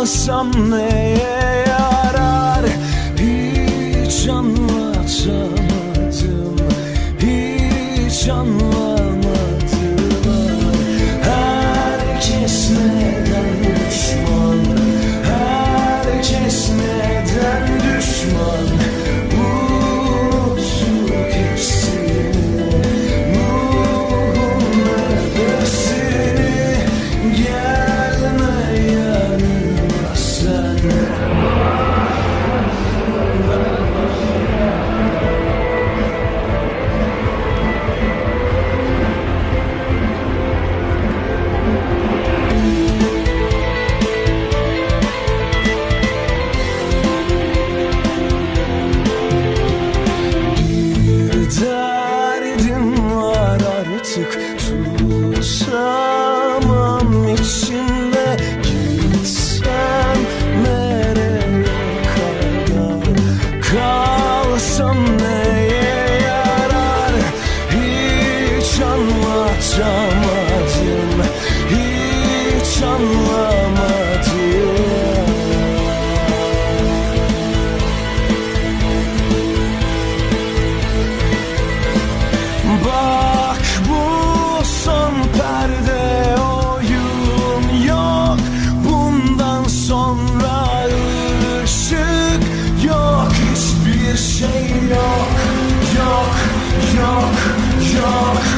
Ağlasam neye yarar? Hiç anlatamadım. Hiç anlatamadım your